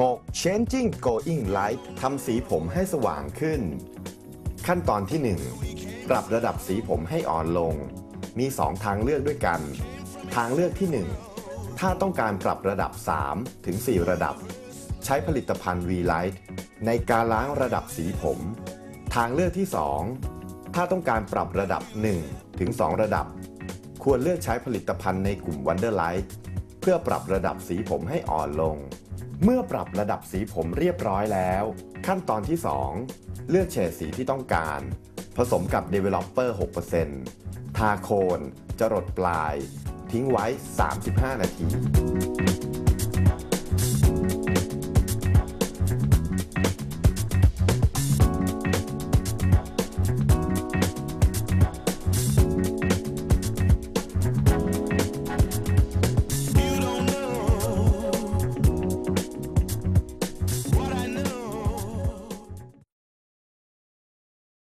6. Changing Going Light ทำสีผมให้สว่างขึ้น ขั้นตอนที่ 1 ปรับระดับสีผมให้อ่อนลง มี 2 ทางเลือกด้วยกัน ทางเลือกที่ 1 ถ้าต้องการปรับระดับ 3 ถึง 4 ระดับ ใช้ผลิตภัณฑ์ V-Light ในการล้างระดับสีผม ทางเลือกที่ 2 ถ้าต้องการปรับระดับ 1 ถึง 2 ระดับ ควรเลือกใช้ผลิตภัณฑ์ในกลุ่ม Wonderlight เพื่อปรับระดับสีผมให้อ่อนลง เมื่อปรับระดับสีผมเรียบร้อยแล้ว ขั้นตอนที่ 2 เลือกเฉดสีที่ต้องการ ผสมกับ Developer 6%ทาโคนจรดปลาย ทิ้งไว้ 35 นาที